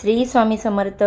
श्री स्वामी समर्थ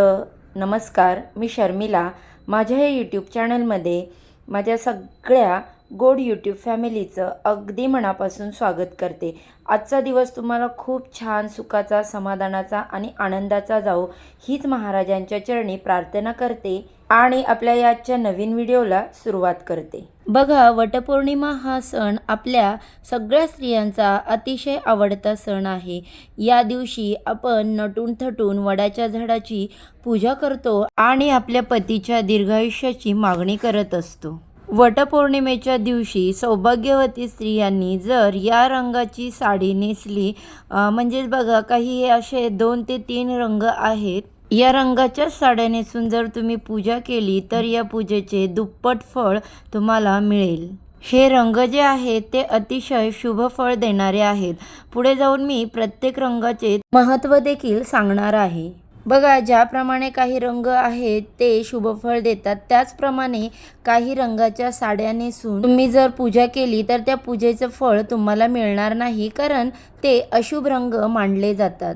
नमस्कार. मी शर्मिला. माझ्या या यूट्यूब चॅनलमध्ये माझ्या सगळ्या गोड यूट्यूब फॅमिलीचं अगदी मनापासून स्वागत करते. आजचा दिवस तुम्हाला खूप छान सुखाचा समाधानाचा आणि आनंदाचा जाओ हीच महाराजांच्या चरणी प्रार्थना करते आणि आपल्या याच्या नवीन व्हिडिओला सुरुवात करते. बघा वटपौर्णिमा हा सण आपल्या सगळ्या स्त्रियांचा अतिशय आवडता सण आहे. या दिवशी आपण नटून थटून वडाच्या झाडाची पूजा करतो आणि आपल्या पतीच्या दीर्घायुष्याची मागणी करत असतो. वटपौर्णिमेच्या दिवशी सौभाग्यवती स्त्रियांनी जर या रंगाची साडी नेसली म्हणजेच बघा काही असे दोन ते तीन रंग आहेत. या रंगाच्या साड्या नेसून जर तुम्ही पूजा केली तर या पूजेचे दुप्पट फळ तुम्हाला मिळेल. हे रंग जे आहेत ते अतिशय शुभ फळ देणारे आहेत. पुढे जाऊन मी प्रत्येक रंगाचे महत्त्व देखील सांगणार आहे. बघा ज्याप्रमाणे काही रंग आहेत ते शुभफळ देतात त्याचप्रमाणे काही रंगाच्या साड्या नेसून तुम्ही जर पूजा केली तर त्या पूजेचं फळ तुम्हाला मिळणार नाही कारण ते अशुभ रंग मांडले जातात.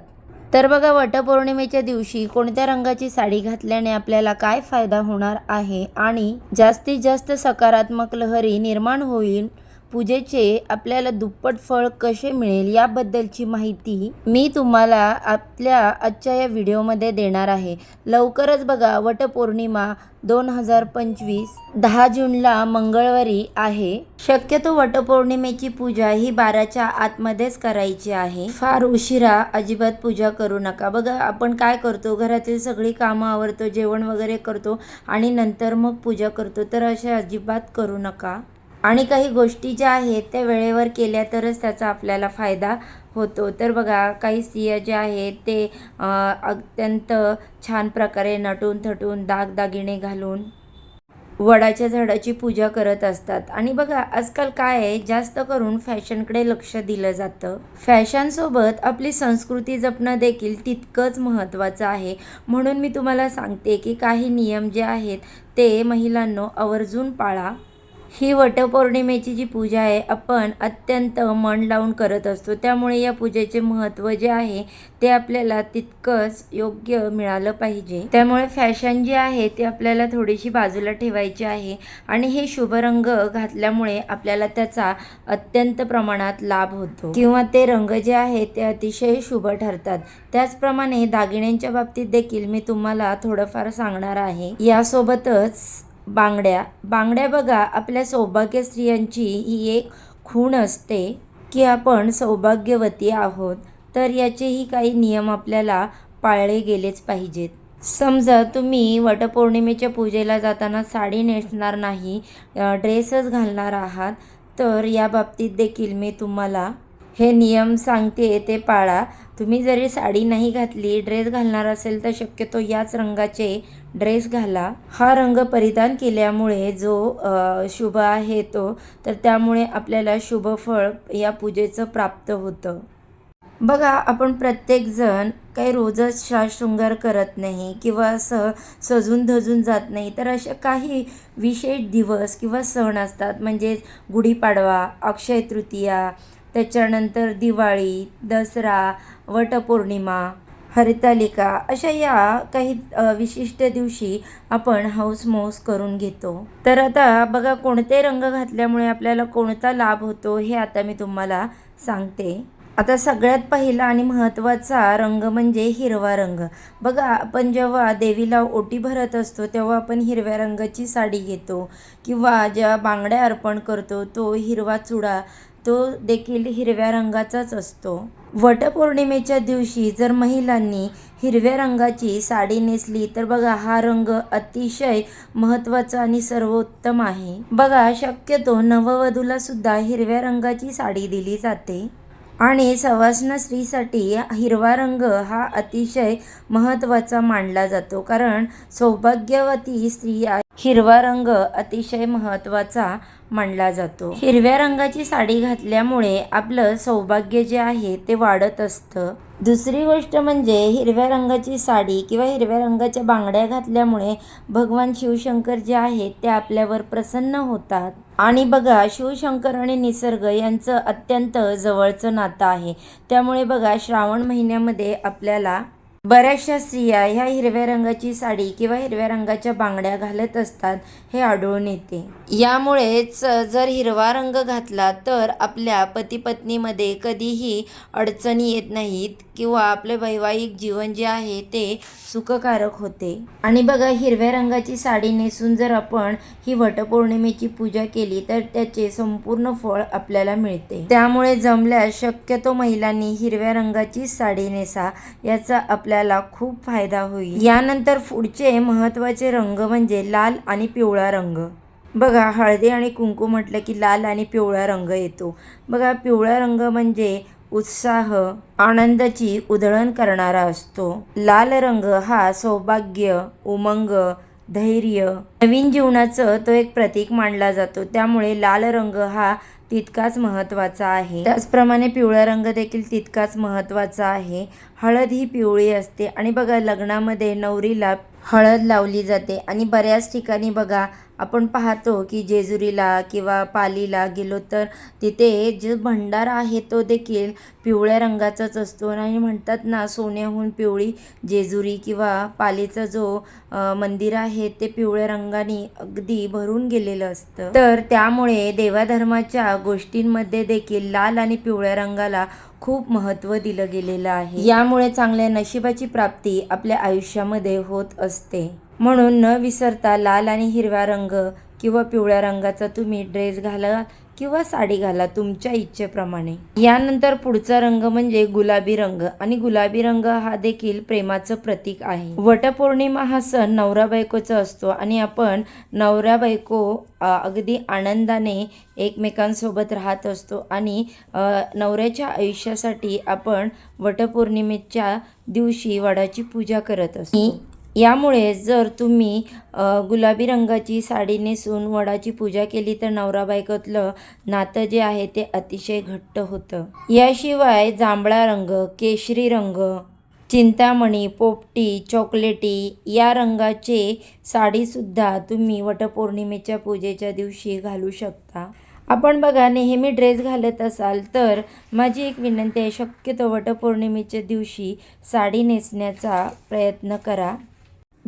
तर बघा वटपौर्णिमेच्या दिवशी कोणत्या रंगाची साडी घातल्याने आपल्याला काय फायदा होणार आहे? आणि जास्तीत जास्त सकारात्मक लहरी निर्माण होईल पूजेचे आपल्याला दुप्पट फळ कसे मिळेल याबद्दलची माहिती मी तुम्हाला आपल्या आजच्या या व्हिडिओमध्ये देणार आहे. लवकरच बघा वटपौर्णिमा दोन हजार पंचवीस दहा जूनला मंगळवारी आहे. शक्यतो वटपौर्णिमेची पूजा ही बाराच्या आतमध्येच करायची आहे. फार उशिरा अजिबात पूजा करू नका. बघा आपण काय करतो? घरातील सगळी कामं आवरतो जेवण वगैरे करतो आणि नंतर मग पूजा करतो. तर असे अजिबात करू नका. आणि काही गोष्टी ज्या आहेत त्या वेळेवर केल्या तरच त्याचा आपल्याला फायदा होतो. तर बघा काही स्त्रिया ज्या आहेत ते अत्यंत छान प्रकारे नटून थटून दागदागिने घालून वडाच्या झाडाची पूजा करत असतात. आणि बघा आजकाल काय आहे जास्त करून फॅशनकडे लक्ष दिलं जातं. फॅशनसोबत आपली संस्कृती जपणं देखील तितकंच महत्त्वाचं आहे. म्हणून मी तुम्हाला सांगते की काही नियम जे आहेत ते महिलांनो आवर्जून पाळा. ही वटपौर्णिमेची जी पूजा आहे आपण अत्यंत मन लावून करत असतो. त्यामुळे या पूजेचे महत्त्व जे आहे ते आपल्याला तितकंच योग्य मिळालं पाहिजे. त्यामुळे फॅशन जी आहे ती आपल्याला थोडीशी बाजूला ठेवायची आहे आणि हे शुभ रंग घातल्यामुळे आपल्याला त्याचा अत्यंत प्रमाणात लाभ होतो. किंवा ते रंग जे आहे ते अतिशय शुभ ठरतात. त्याचप्रमाणे दागिन्यांच्या बाबतीत देखील मी तुम्हाला थोडंफार सांगणार आहे. यासोबतच बांगड्या. बांगड्या बघा आपल्या सौभाग्य स्त्रियांची ही एक खूण असते की आपण सौभाग्यवती आहोत तर याचेही काही नियम आपल्याला पाळले गेलेच पाहिजेत. समजा तुम्ही वटपौर्णिमेच्या पूजेला जाताना साडी नेसणार नाही ड्रेसच घालणार आहात तर या बाबतीत देखील मी तुम्हाला हे नियम सांगते ते पाळा. तुम्ही जरी साडी नाही घातली ड्रेस घालणार असेल तर शक्यतो याच रंगाचे ड्रेस घाला. हा रंग परिधान केल्यामुळे जो शुभ आहे तो तर त्यामुळे आपल्याला शुभ फळ या पूजेचं प्राप्त होतं. बघा आपण प्रत्येकजण काही रोजच शृंगार करत नाही किंवा असं सजून धजून जात नाही तर अशा काही विशेष दिवस किंवा सण असतात. म्हणजेच गुढीपाडवा अक्षय तृतीया त्याच्यानंतर दिवाळी दसरा वटपौर्णिमा हरितालिका अशा या काही विशिष्ट दिवशी आपण हाऊसमौस करून घेतो. तर आता बघा कोणते रंग घातल्यामुळे आपल्याला कोणता लाभ होतो हे आता मी तुम्हाला सांगते. आता सगळ्यात पहिला आणि महत्त्वाचा रंग म्हणजे हिरवा रंग. बघा आपण जेव्हा देवीला ओटी भरत असतो तेव्हा आपण हिरव्या रंगाची साडी घेतो किंवा ज्या बांगड्या अर्पण करतो तो हिरवा चुडा तो देखील हिरव्या रंगाचाच असतो. वटपौर्णिमेच्या दिवशी जर महिलांनी हिरव्या रंगाची साडी नेसली तर बघा हा रंग अतिशय महत्त्वाचा आणि सर्वोत्तम आहे. बघा शक्यतो नववधूला सुद्धा हिरव्या रंगाची साडी दिली जाते. आणि सवासन स्त्रीसाठी हिरवा रंग हा अतिशय महत्त्वाचा मानला जातो कारण सौभाग्यवती स्त्रिया हिरवा रंग अतिशय महत्त्वाचा मानला जातो. हिरव्या रंगाची साडी घातल्यामुळे आपलं सौभाग्य जे आहे ते वाढत असतं. दुसरी गोष्ट म्हणजे हिरव्या रंगाची साडी किंवा हिरव्या रंगाच्या बांगड्या घातल्यामुळे भगवान शिवशंकर जे आहेत ते आपल्यावर प्रसन्न होतात. आणि बघा शिवशंकर आणि निसर्ग यांचं अत्यंत जवळचं नातं आहे. त्यामुळे बघा श्रावण महिन्यामध्ये आपल्याला बऱ्याचशा स्त्रिया ह्या हिरव्या रंगाची साडी किंवा हिरव्या रंगाच्या बांगड्या घालत असतात हे आढळून येते. यामुळेच जर हिरवा रंग घातला तर आपल्या पती पत्नीमध्ये कधीही अडचणी येत नाहीत किंवा आपले वैवाहिक जीवन जे आहे ते सुखकारक होते. आणि बघा हिरव्या रंगाची साडी नेसून जर आपण ही वटपौर्णिमेची पूजा केली तर त्याचे संपूर्ण फळ आपल्याला मिळते. त्यामुळे जमल्यास शक्यतो महिलांनी हिरव्या रंगाची साडी नेसा याचा आपल्या आपल्याला खूप फायदा होईल. यानंतर पुढचे महत्त्वाचे रंग म्हणजे लाल आणि पिवळा रंग. बघा हळदी आणि कुंकू म्हटलं की लाल आणि पिवळा रंग येतो. बघा पिवळा रंग म्हणजे उत्साह आनंदाची उधळण करणारा असतो. लाल रंग हा सौभाग्य उमंग धैर्य नवीन जीवनाचं तो एक प्रतीक मानला जातो. त्यामुळे लाल रंग हा तितकाच महत्त्वाचा आहे. त्याचप्रमाणे पिवळा रंग देखील तितकाच महत्त्वाचा आहे. हळद ही पिवळी असते. आणि बघा लग्नामध्ये नवरीला हळद लावली जाते. आणि बऱ्याच ठिकाणी बघा आपण पाहतो की जेजुरीला किंवा पालीला गेलो तर तिथे जो भंडारा आहे तो देखील पिवळ्या रंगाचाच असतो. आणि म्हणतात ना सोन्याहून पिवळी जेजुरी किंवा पालीचा जो मंदिर आहे ते पिवळ्या रंगाने अगदी भरून गेलेलं असतं. तर त्यामुळे देवाधर्माच्या गोष्टींमध्ये देखील लाल आणि पिवळ्या रंगाला खूप महत्त्व दिलं गेलेलं आहे. यामुळे चांगल्या नशिबाची प्राप्ती आपल्या आयुष्यामध्ये होत असते. म्हणून न विसरता लाल आणि हिरवा रंग किंवा पिवळ्या रंगाचा तुम्ही ड्रेस घाला किंवा साडी घाला तुमच्या इच्छेप्रमाणे. यानंतर पुढचा रंग म्हणजे गुलाबी रंग आणि गुलाबी रंग हा देखील प्रेमाचं प्रतीक आहे. वटपौर्णिमा हा सण नवरा बायकोचा असतो आणि आपण नवरा बायको अगदी आनंदाने एकमेकांसोबत राहत असतो आणि नवऱ्याच्या आयुष्यासाठी आपण वटपौर्णिमेच्या दिवशी वडाची पूजा करत असतो. यामुळे जर तुम्ही गुलाबी रंगाची साडी नेसून वडाची पूजा केली तर नवरा बायकोतलं नातं जे आहे ते अतिशय घट्ट होतं. याशिवाय जांभळा रंग केशरी रंग चिंतामणी पोपटी चॉकलेटी या रंगाचे साडीसुद्धा तुम्ही वटपौर्णिमेच्या पूजेच्या दिवशी घालू शकता. आपण बघा नेहमी ड्रेस घालत असाल तर माझी एक विनंती आहे शक्यतो वटपौर्णिमेच्या दिवशी साडी नेसण्याचा प्रयत्न करा.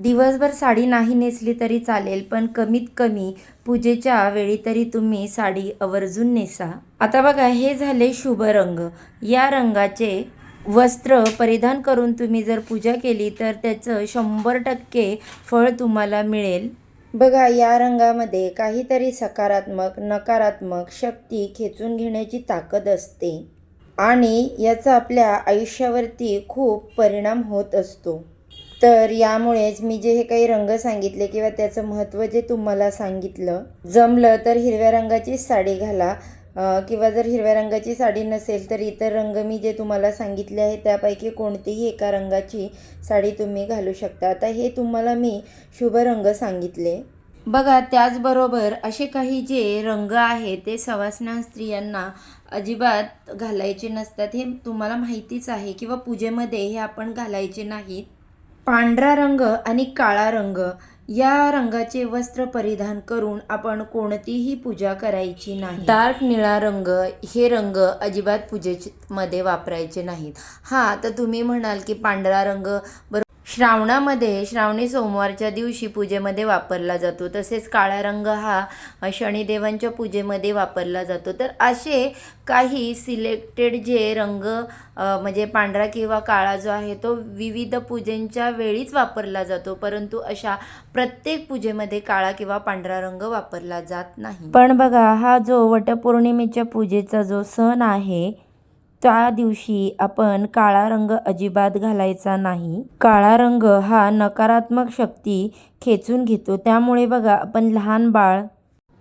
दिवसभर साडी नाही नेसली तरी चालेल पण कमीत कमी पूजेच्या वेळी तरी तुम्ही साडी आवर्जून नेसा. आता बघा हे झाले शुभ रंग. या रंगाचे वस्त्र परिधान करून तुम्ही जर पूजा केली तर त्याचं शंभर टक्के फळ तुम्हाला मिळेल. बघा या रंगामध्ये काहीतरी सकारात्मक नकारात्मक शक्ती खेचून घेण्याची ताकद असते आणि याचा आपल्या आयुष्यावरती खूप परिणाम होत असतो. तर यामुळेच मी जे हे काही रंग सांगितले किंवा त्याचं महत्त्व जे तुम्हाला सांगितलं जमलं तर हिरव्या रंगाची साडी घाला. किंवा जर हिरव्या रंगाची साडी नसेल तर इतर रंग मी जे तुम्हाला सांगितले आहे त्यापैकी कोणतीही एका रंगाची साडी तुम्ही घालू शकता. आता हे तुम्हाला मी शुभ रंग सांगितले. बघा त्याचबरोबर असे काही जे रंग आहेत ते सवासना स्त्रियांना अजिबात घालायचे नसतात हे तुम्हाला माहितीच आहे किंवा पूजेमध्ये हे आपण घालायचे नाहीत. पांढरा रंग आणि काळा रंग या रंगाचे वस्त्र परिधान करून आपण कोणतीही पूजा करायची नाही. डार्क निळा रंग हे रंग अजिबात पूजेमध्ये वापरायचे नाहीत. हा तर तुम्ही म्हणाल की पांढरा रंग बरोबर श्रावणामध्ये श्रावणी सोमवारच्या दिवशी पूजेमध्ये वापरला जातो. तसेच काळा रंग हा शनिदेवांच्या पूजेमध्ये वापरला जातो. तर असे काही सिलेक्टेड जे रंग म्हणजे पांढरा किंवा काळा जो आहे तो विविध पूजेंच्या वेळीच वापरला जातो. परंतु अशा प्रत्येक पूजेमध्ये काळा किंवा पांढरा रंग वापरला जात नाही. पण बघा हा जो वटपौर्णिमेच्या पूजेचा जो सण आहे त्या दिवशी आपण काळा रंग अजिबात घालायचा नाही. काळा रंग हा नकारात्मक शक्ती खेचून घेतो. त्यामुळे बघा आपण लहान बाळ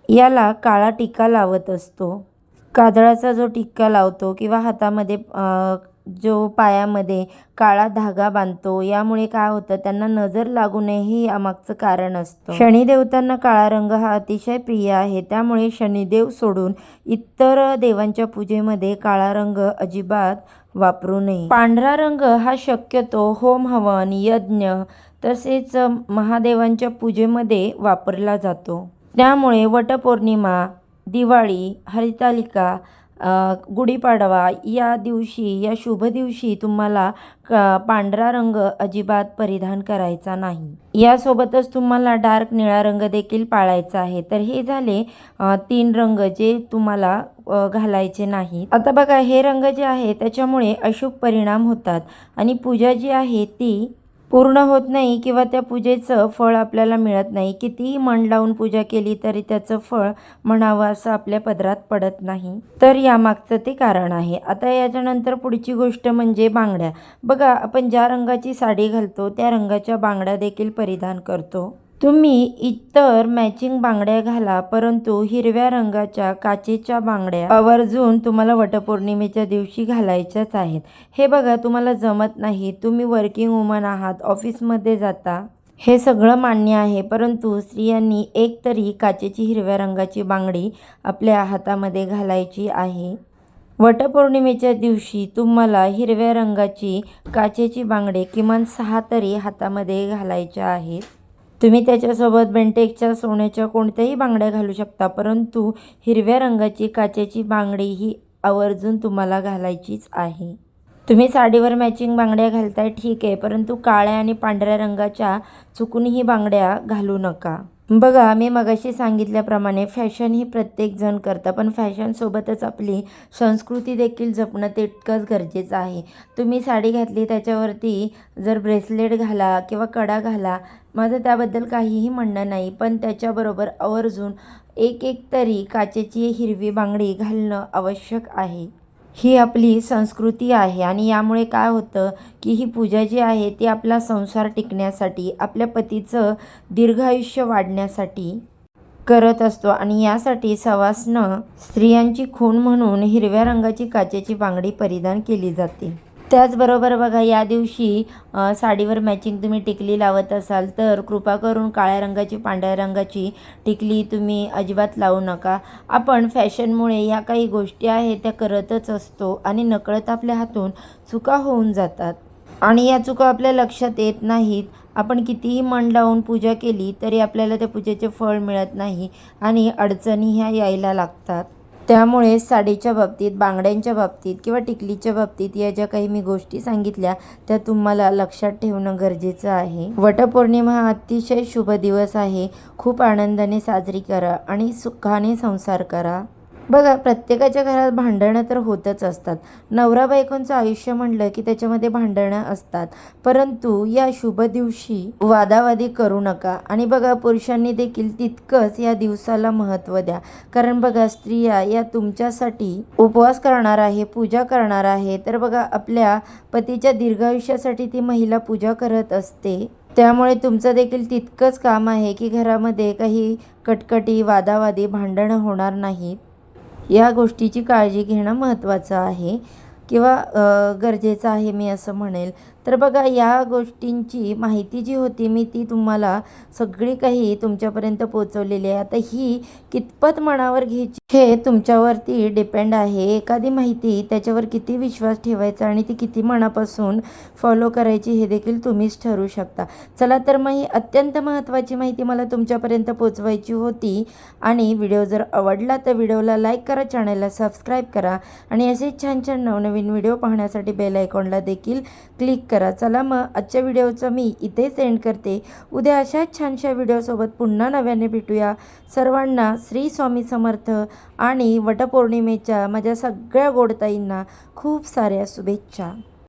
याला काळा टिका लावत असतो. काजळाचा जो टिक्का लावतो किंवा हातामध्ये जो पायामध्ये काळा धागा बांधतो यामुळे काय होतं त्यांना नजर लागू नये हे यामागचं कारण असतं. शनिदेवतांना काळा रंग हा अतिशय प्रिय आहे त्यामुळे शनिदेव सोडून इतर देवांच्या पूजेमध्ये काळा रंग अजिबात वापरू नये. पांढरा रंग हा शक्यतो होम हवन यज्ञ तसेच महादेवांच्या पूजेमध्ये वापरला जातो. त्यामुळे वटपौर्णिमा दिवाळी हरितालिका गुढीपाडवा या दिवशी या शुभ दिवशी तुम्हाला क पांढरा रंग अजिबात परिधान करायचा नाही. यासोबतच तुम्हाला डार्क निळा रंग देखील पाळायचा आहे. तर हे झाले तीन रंग जे तुम्हाला घालायचे नाही आता बघा हे रंग जे आहे त्याच्यामुळे अशुभ परिणाम होतात. आणि पूजा जी आहे ती पूर्ण होत नाही किंवा त्या पूजेचं फळ आपल्याला मिळत नाही. कितीही मन लावून पूजा केली तरी त्याचं फळ म्हणावं असं आपल्या पदरात पडत नाही. तर यामागचं ते कारण आहे. आता याच्यानंतर पुढची गोष्ट म्हणजे बांगड्या. बघा आपण ज्या रंगाची साडी घालतो त्या रंगाच्या बांगड्या देखील परिधान करतो. तुम्ही इतर मॅचिंग बांगड्या घाला परंतु हिरव्या रंगाच्या काचेच्या बांगड्या आवर्जून तुम्हाला वटपौर्णिमेच्या दिवशी घालायच्याच आहेत. हे बघा तुम्हाला जमत नाही तुम्ही वर्किंग वुमन आहात ऑफिसमध्ये जाता. हे सगळं मान्य आहे परंतु स्त्रियांनी एक तरी काचेची हिरव्या रंगाची बांगडी आपल्या हातामध्ये घालायची आहे. वटपौर्णिमेच्या दिवशी तुम्हाला हिरव्या रंगाची काचेची बांगडे किमान सहा तरी हातामध्ये घालायच्या आहेत. तुम्ही त्याच्यासोबत बेंटेक्सच्या सोन्याच्या कोणत्याही बांगड्या घालू शकता परंतु हिरव्या रंगाची काचेची बांगडी ही आवर्जून तुम्हाला घालायचीच आहे. तुम्ही साडीवर मॅचिंग बांगड्या घालताय ठीक आहे परंतु काळ्या आणि पांढऱ्या रंगाच्या चुकूनही बांगड्या घालू नका. बघा मी मगाशी सांगितल्याप्रमाणे फॅशन ही प्रत्येकजण करतं पण फॅशनसोबतच आपली संस्कृती देखील जपणं तितकंच गरजेचं आहे. तुम्ही साडी घातली त्याच्यावरती जर ब्रेसलेट घाला किंवा कडा घाला माझं त्याबद्दल काहीही म्हणणं नाही पण त्याच्याबरोबर आवर्जून एक एक तरी काचेची हिरवी बांगडी घालणं आवश्यक आहे. ही आपली संस्कृती आहे. आणि यामुळे काय होतं की ही पूजा जी आहे ती आपला संसार टिकण्यासाठी आपल्या पतीचं दीर्घायुष्य वाढण्यासाठी करत असतो. आणि यासाठी सवासनं स्त्रियांची खूण म्हणून हिरव्या रंगाची काचेची बांगडी परिधान केली जाते. त्याचबरोबर बघा या दिवशी साडीवर मॅचिंग तुम्ही टिकली लावत असाल तर कृपा करून काळ्या रंगाची पांढऱ्या रंगाची टिकली तुम्ही अजिबात लावू नका. आपण फॅशनमुळे ह्या काही गोष्टी आहेत त्या करतच असतो आणि नकळत आपल्या हातून चुका होऊन जातात. आणि या चुका आपल्या लक्षात येत नाहीत. आपण कितीही मन लावून पूजा केली तरी आपल्याला त्या पूजेचे फळ मिळत नाही आणि अडचणी ह्या यायला लागतात. त्यामुळे साडीच्या बाबतीत बांगड्यांच्या बाबतीत किंवा टिकलीच्या बाबतीत या ज्या काही मी गोष्टी सांगितल्या त्या तुम्हाला लक्षात ठेवणं गरजेचं आहे. वटपौर्णिमा हा अतिशय शुभ दिवस आहे. खूप आनंदाने साजरी करा आणि सुखाने संसार करा. बघा प्रत्येकाच्या घरात भांडणं तर होतच असतात. नवरा बायकोंचं आयुष्य म्हणलं की त्याच्यामध्ये भांडणं असतात. परंतु या शुभ दिवशी वादावादी करू नका. आणि बघा पुरुषांनी देखील तितकंच या दिवसाला महत्त्व द्या. कारण बघा स्त्रिया या तुमच्यासाठी उपवास करणार आहे पूजा करणार आहे. तर बघा आपल्या पतीच्या दीर्घायुष्यासाठी ती महिला पूजा करत असते. त्यामुळे तुमचं देखील तितकंच काम आहे की घरामध्ये काही कटकटी वादावादी भांडणं होणार नाहीत. या गोष्टीची काळजी घेणं महत्त्वाचं आहे किंवा गरजेचं आहे मी असं म्हणेल. तर बघा या गोष्टींची माहिती जी होती मी ती तुम्हाला सगळी काही तुमच्यापर्यंत पोचवलेली आहे. आता ही कितपत मनावर घ्यायची हे तुमच्यावरती डिपेंड आहे. एखादी माहिती त्याच्यावर किती विश्वास ठेवायचा आणि ती किती मनापासून फॉलो करायची हे देखील तुम्हीच ठरवू शकता. चला तर मग ही अत्यंत महत्त्वाची माहिती मला तुमच्यापर्यंत पोचवायची होती आणि व्हिडिओ जर आवडला तर व्हिडिओला लाईक करा चॅनलला सबस्क्राईब करा आणि असेच छान छान नवनवीन व्हिडिओ पाहण्यासाठी बेल आयकॉनला देखील क्लिक करा. करा. चला मग आजच्या व्हिडिओचं मी इथेच एंड करते. उद्या अशाच छानशा व्हिडिओसोबत पुन्हा नव्याने भेटूया. सर्वांना श्री स्वामी समर्थ आणि वटपौर्णिमेच्या माझ्या सगळ्या गोडताईंना खूप साऱ्या शुभेच्छा.